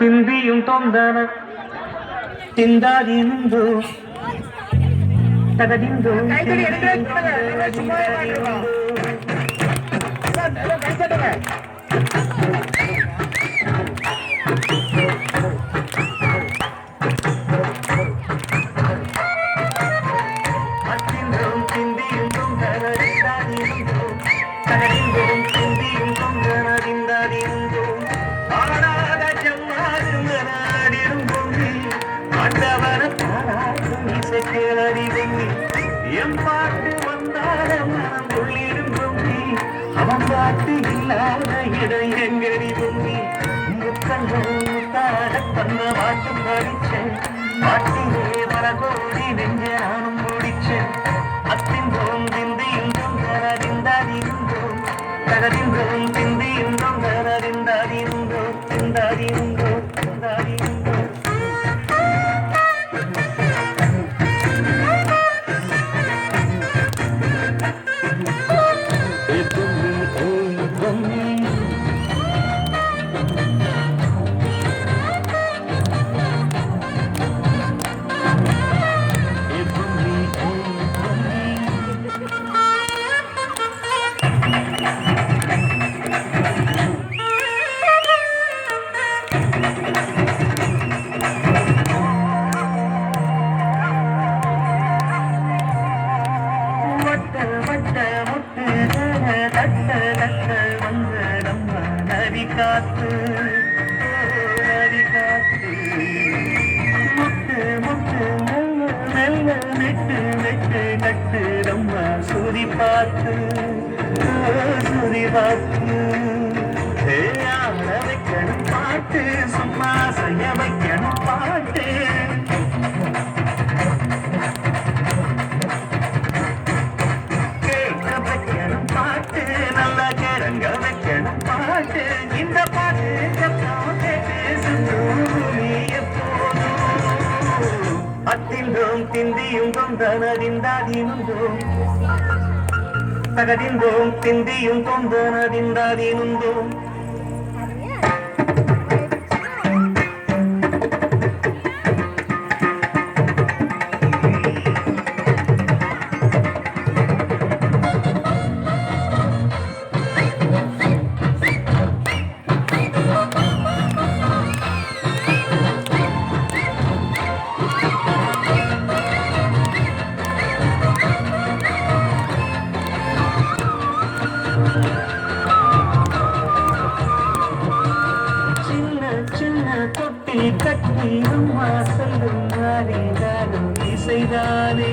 பிந்தியும் தொந்தன. திந்தாதிந்து தகதிந்து கைத்தடி என் பாட்டு வந்தாட மனம் உள்ளிடும் பொங்கி அவன் பாட்டு இல்லாத இடம் எங்கடி பொம்மி முக்கண்கள் முத்தாட தந்த பாட்டு பாடிச்சேன். பாட்டிலே மரகோடி நெஞ்ச நானும் முடிச்சேன். அத்திந்தோம் திந்தியும் தொந்தரதிந்தாதிருந்தோம் தகதிந்தோம் திந்து இன்றும் தரதிந்தாதிருந்தோம் திந்தாதிருந்தோம் காத்து நதி காத்து. முட்டு முட்டு மெல்ல மெல்ல மெட்டு மெட்டு நட்டு நம்ம சுதி பார்த்து சுதி பார்த்து. வைக்கணும் பாட்டு இந்த பாட்டு சத்தம் கேட்டு எப்போதும். அத்திந்தோம் திந்தியும் தொந்தனதிந்தாதினுந்தோம் தகதிந்தோம் திந்தியும் தொந்தனதிந்தாதினுந்தோம் சின்ன சின்ன தொட்டி கட்டி அம்மா சொல்லும் நாரிதானும் இசைதானே.